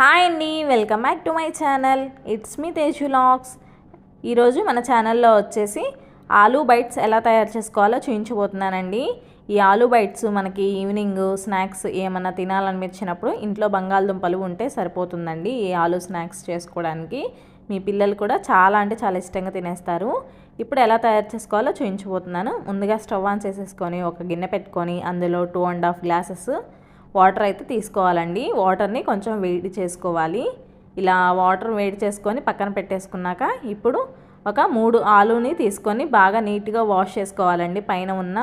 Hi అండి welcome back to my channel. It's me Teju lux ఈరోజు మన ఛానల్లో వచ్చేసి ఆలూ బైట్స్ ఎలా తయారు చేసుకోవాలో చూపించబోతున్నానండి ఈ ఆలూ బైట్స్ మనకి ఈవినింగ్ స్నాక్స్ ఏమన్నా తినాలనిపించినప్పుడు ఇంట్లో బంగాళదుంపలు ఉంటే సరిపోతుందండి ఈ ఆలూ స్నాక్స్ చేసుకోవడానికి. మీ పిల్లలు కూడా చాలా అంటే చాలా ఇష్టంగా తినేస్తారు. ఇప్పుడు ఎలా తయారు చేసుకోవాలో చూపించబోతున్నాను ముందుగా స్టవ్ ఆన్ చేసేసుకొని ఒక గిన్నె పెట్టుకొని అందులో two and half glasses water అయితే తీసుకోవాలండి. వాటర్ని కొంచెం వేడి చేసుకోవాలి. ఇలా వాటర్ వేడి చేసుకొని పక్కన పెట్టేసుకున్నాక ఇప్పుడు ఒక మూడు ఆలుని తీసుకొని బాగా నీట్గా వాష్ చేసుకోవాలండి. పైన ఉన్న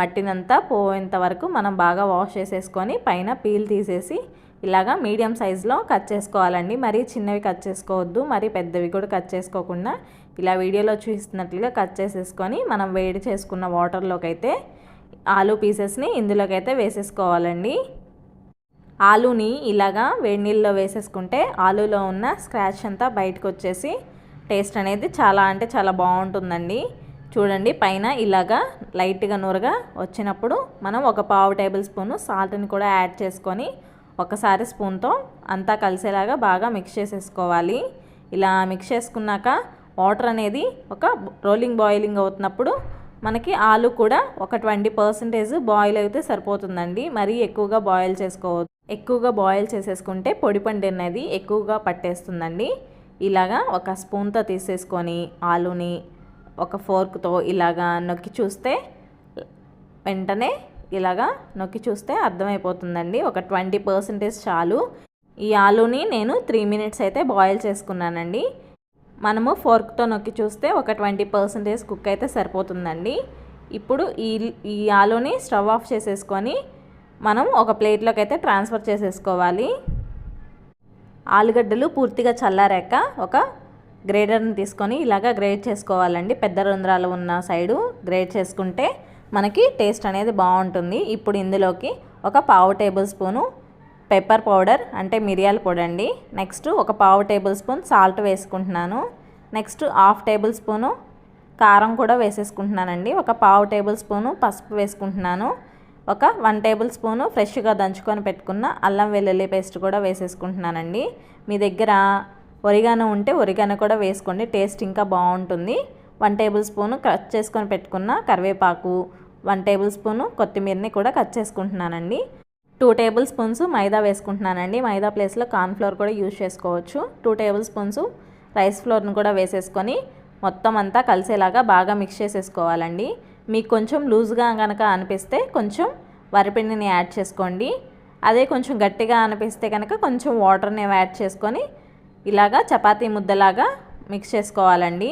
మట్టినంతా పోయేంత వరకు మనం బాగా వాష్ చేసేసుకొని పైన పీల్ తీసేసి ఇలాగా మీడియం సైజులో కట్ చేసుకోవాలండి. మరీ చిన్నవి కట్ చేసుకోవద్దు మరీ పెద్దవి కూడా కట్ చేసుకోకుండా ఇలా వీడియోలో చూస్తున్నట్లుగా కట్ చేసేసుకొని మనం వేడి చేసుకున్న వాటర్లోకి అయితే ఆలు పీసెస్ని ఇందులోకి అయితే వేసేసుకోవాలండి. ఆలూని ఇలాగా వేడి నీళ్ళలో వేసేసుకుంటే ఆలూలో ఉన్న స్క్రాచ్ అంతా బయటకు వచ్చేసి టేస్ట్ అనేది చాలా అంటే చాలా బాగుంటుందండి. చూడండి పైన ఇలాగా లైట్గా నూరగా వచ్చినప్పుడు మనం ఒక పావు టేబుల్ స్పూను సాల్ట్ని కూడా యాడ్ చేసుకొని ఒకసారి స్పూన్తో అంతా కలిసేలాగా బాగా మిక్స్ చేసేసుకోవాలి. ఇలా మిక్స్ చేసుకున్నాక వాటర్ అనేది ఒక రోలింగ్ బాయిలింగ్ అవుతున్నప్పుడు మనకి ఆలు కూడా ఒక ట్వంటీ పర్సెంటేజ్ బాయిల్ అయితే సరిపోతుందండి. మరీ ఎక్కువగా బాయిల్ చేసుకోవద్దు. ఎక్కువగా బాయిల్ చేసేసుకుంటే పొడి పండు అనేది ఎక్కువగా పట్టేస్తుందండి. ఇలాగా ఒక స్పూన్తో తీసేసుకొని ఆలుని ఒక ఫోర్క్తో ఇలాగా నొక్కి చూస్తే వెంటనే ఇలాగా నొక్కి చూస్తే అర్థమైపోతుందండి. ఒక ట్వంటీ పర్సెంటేజ్ చాలు. ఈ ఆలుని నేను త్రీ మినిట్స్ అయితే బాయిల్ చేసుకున్నానండి. మనము ఫోర్క్తో నొక్కి చూస్తే ఒక ట్వంటీ పర్సెంటేజ్ కుక్ అయితే సరిపోతుందండి. ఇప్పుడు ఈ ఈ ఆలుని స్టవ్ ఆఫ్ చేసేసుకొని మనం ఒక ప్లేట్లోకి అయితే ట్రాన్స్ఫర్ చేసేసుకోవాలి. ఆలుగడ్డలు పూర్తిగా చల్లారాక ఒక గ్రేడర్ని తీసుకొని ఇలాగ గ్రేడ్ చేసుకోవాలండి. పెద్ద రంధ్రాలు ఉన్న సైడు గ్రేడ్ చేసుకుంటే మనకి టేస్ట్ అనేది బాగుంటుంది. ఇప్పుడు ఇందులోకి ఒక పావు టేబుల్ స్పూను పెప్పర్ పౌడర్ అంటే మిరియాల పొడి అండి. నెక్స్ట్ ఒక పావు టేబుల్ స్పూన్ సాల్ట్ వేసుకుంటున్నాను. నెక్స్ట్ హాఫ్ టేబుల్ స్పూను కారం కూడా వేసేసుకుంటున్నానండి. ఒక పావు టేబుల్ స్పూను పసుపు వేసుకుంటున్నాను. ఒక వన్ టేబుల్ స్పూను ఫ్రెష్గా దంచుకొని పెట్టుకున్న అల్లం వెల్లుల్లి పేస్ట్ కూడా వేసేసుకుంటున్నానండి. మీ దగ్గర ఒరిగానో ఉంటే ఒరిగానో కూడా వేసుకోండి టేస్ట్ ఇంకా బాగుంటుంది. వన్ టేబుల్ స్పూను కట్ చేసుకొని పెట్టుకున్న కరివేపాకు వన్ టేబుల్ స్పూను కొత్తిమీరని కూడా కట్ చేసుకుంటున్నానండి. టూ టేబుల్ స్పూన్స్ మైదా వేసుకుంటున్నానండి. మైదా ప్లేస్లో కార్న్ఫ్లోర్ కూడా యూజ్ చేసుకోవచ్చు. టూ టేబుల్ స్పూన్స్ రైస్ ఫ్లోర్ని కూడా వేసేసుకొని మొత్తం అంతా కలిసేలాగా బాగా మిక్స్ చేసేసుకోవాలండి. మీకు కొంచెం లూజ్గా కనుక అనిపిస్తే కొంచెం వరిపిండిని యాడ్ చేసుకోండి. అదే కొంచెం గట్టిగా అనిపిస్తే కనుక కొంచెం వాటర్ని యాడ్ చేసుకొని ఇలాగా చపాతీ ముద్దలాగా మిక్స్ చేసుకోవాలండి.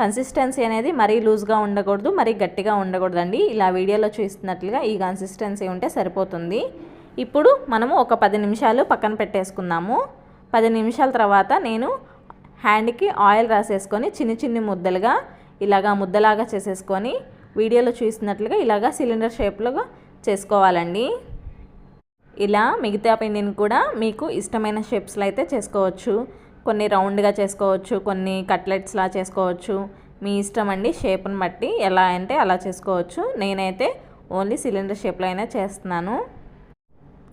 కన్సిస్టెన్సీ అనేది మరీ లూజ్గా ఉండకూడదు మరీ గట్టిగా ఉండకూడదండి. ఇలా వీడియోలో చూస్తున్నట్లుగా ఈ కన్సిస్టెన్సీ ఉంటే సరిపోతుంది. ఇప్పుడు మనము ఒక పది నిమిషాలు పక్కన పెట్టేసుకుందాము. పది నిమిషాల తర్వాత నేను హ్యాండ్కి ఆయిల్ రాసేసుకొని చిన్ని చిన్ని ముద్దలుగా ఇలాగా ముద్దలాగా చేసేసుకొని వీడియోలో చూసినట్లుగా ఇలాగా సిలిండర్ షేప్లో చేసుకోవాలండి. ఇలా మిగతా పిండిని కూడా మీకు ఇష్టమైన షేప్స్లో అయితే చేసుకోవచ్చు. కొన్ని రౌండ్గా చేసుకోవచ్చు కొన్ని కట్లెట్స్లా చేసుకోవచ్చు. మీ ఇష్టం అండి షేప్ని బట్టి ఎలా అంటే అలా చేసుకోవచ్చు. నేనైతే ఓన్లీ సిలిండర్ షేప్లో అయినా చేస్తున్నాను.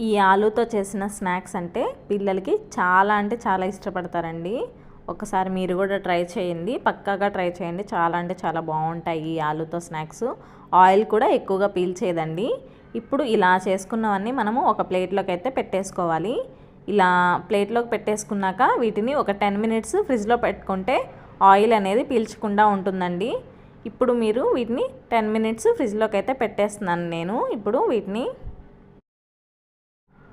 ఈ ఆలూతో చేసిన స్నాక్స్ అంటే పిల్లలకి చాలా అంటే చాలా ఇష్టపడతారండి. ఒకసారి మీరు కూడా ట్రై చేయండి. పక్కాగా ట్రై చేయండి. చాలా అంటే చాలా బాగుంటాయి ఈ ఆలూతో స్నాక్స్. ఆయిల్ కూడా ఎక్కువగా పీల్చేదండి. ఇప్పుడు ఇలా చేసుకున్నవన్నీ మనము ఒక ప్లేట్లోకి అయితే పెట్టేసుకోవాలి. ఇలా ప్లేట్లోకి పెట్టేసుకున్నాక వీటిని ఒక టెన్ మినిట్స్ ఫ్రిడ్జ్లో పెట్టుకుంటే ఆయిల్ అనేది పీల్చకుండా ఉంటుందండి. ఇప్పుడు మీరు వీటిని టెన్ మినిట్స్ ఫ్రిడ్జ్లోకి అయితే పెట్టేస్తున్నాను నేను. ఇప్పుడు వీటిని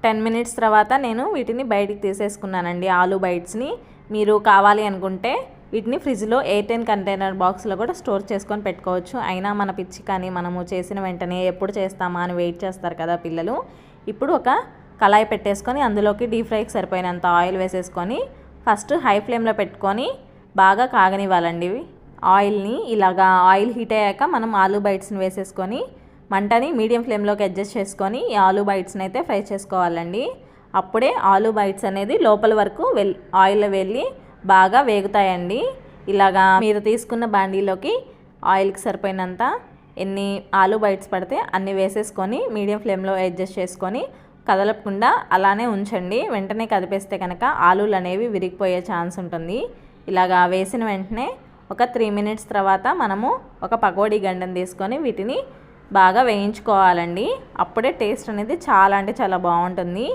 టెన్ మినిట్స్ తర్వాత నేను వీటిని బయటికి తీసేసుకున్నానండి. ఆలు బైట్స్ని మీరు కావాలి అనుకుంటే వీటిని ఫ్రిడ్జ్లో ఎయిర్టెన్ కంటైనర్ బాక్స్లో కూడా స్టోర్ చేసుకొని పెట్టుకోవచ్చు. అయినా మన పిచ్చి కానీ మనము చేసిన వెంటనే ఎప్పుడు చేస్తామా అని వెయిట్ చేస్తారు కదా పిల్లలు. ఇప్పుడు ఒక కళాయి పెట్టేసుకొని అందులోకి డీప్ ఫ్రైకి సరిపోయినంత ఆయిల్ వేసేసుకొని ఫస్ట్ హై ఫ్లేమ్లో పెట్టుకొని బాగా కాగనివ్వాలండి. ఆయిల్ని ఇలాగా ఆయిల్ హీట్ అయ్యాక మనం ఆలూ బైట్స్ని వేసేసుకొని మంటని మీడియం ఫ్లేమ్లోకి అడ్జస్ట్ చేసుకొని ఈ ఆలూ బైట్స్ని అయితే ఫ్రై చేసుకోవాలండి. అప్పుడే ఆలు బైట్స్ అనేది లోపల వరకు వెల్ ఆయిల్ వెళ్ళి బాగా వేగుతాయండి. ఇలాగా మీరు తీసుకున్న బాండీలోకి ఆయిల్కి సరిపోయినంత ఎన్ని ఆలు బైట్స్ పడితే అన్ని వేసేసుకొని మీడియం ఫ్లేమ్లో అడ్జస్ట్ చేసుకొని కదలకుండా అలానే ఉంచండి. వెంటనే కదిపేస్తే కనుక ఆలులు అనేవి విరిగిపోయే ఛాన్స్ ఉంటుంది. ఇలాగా వేసిన వెంటనే ఒక త్రీ మినిట్స్ తర్వాత మనము ఒక పకోడీ గండం తీసుకొని వీటిని బాగా వేయించుకోవాలండి. అప్పుడే టేస్ట్ అనేది చాలా అంటే చాలా బాగుంటుంది.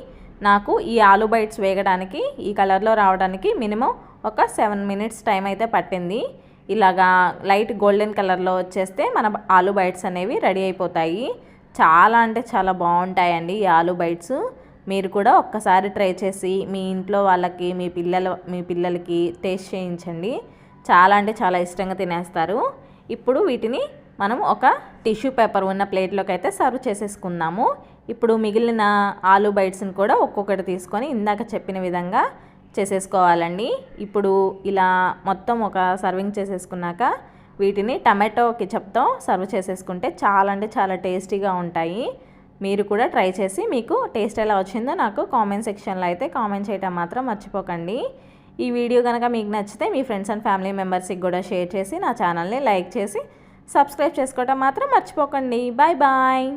నాకు ఈ ఆలు బైట్స్ వేగడానికి ఈ కలర్లో రావడానికి మినిమం ఒక సెవెన్ మినిట్స్ టైం అయితే పట్టింది. ఇలాగా లైట్ గోల్డెన్ కలర్లో వచ్చేస్తే మన ఆలు బైట్స్ అనేవి రెడీ అయిపోతాయి. చాలా అంటే చాలా బాగుంటాయండి ఈ ఆలు బైట్స్. మీరు కూడా ఒక్కసారి ట్రై చేసి మీ ఇంట్లో వాళ్ళకి మీ పిల్లల మీ పిల్లలకి టేస్ట్ చేయించండి. చాలా అంటే చాలా ఇష్టంగా తినేస్తారు. ఇప్పుడు వీటిని మనం ఒక టిష్యూ పేపర్ ఉన్న ప్లేట్లోకి అయితే సర్వ్ చేసేసుకుందాము. ఇప్పుడు మిగిలిన ఆలు బైట్స్ని కూడా ఒక్కొక్కటి తీసుకొని ఇందాక చెప్పిన విధంగా చేసేసుకోవాలండి. ఇప్పుడు ఇలా మొత్తం ఒక సర్వింగ్ చేసేసుకున్నాక వీటిని టమాటో కిచప్తో సర్వ్ చేసేసుకుంటే చాలా అంటే చాలా టేస్టీగా ఉంటాయి. మీరు కూడా ట్రై చేసి మీకు టేస్ట్ ఎలా వచ్చిందో నాకు కామెంట్ సెక్షన్లో అయితే కామెంట్ చేయటం మాత్రం మర్చిపోకండి. ఈ వీడియో కనుక మీకు నచ్చితే మీ ఫ్రెండ్స్ అండ్ ఫ్యామిలీ మెంబర్స్కి కూడా షేర్ చేసి నా ఛానల్ని లైక్ చేసి సబ్స్క్రైబ్ చేసుకోవటం మాత్రం మర్చిపోకండి. Bye bye.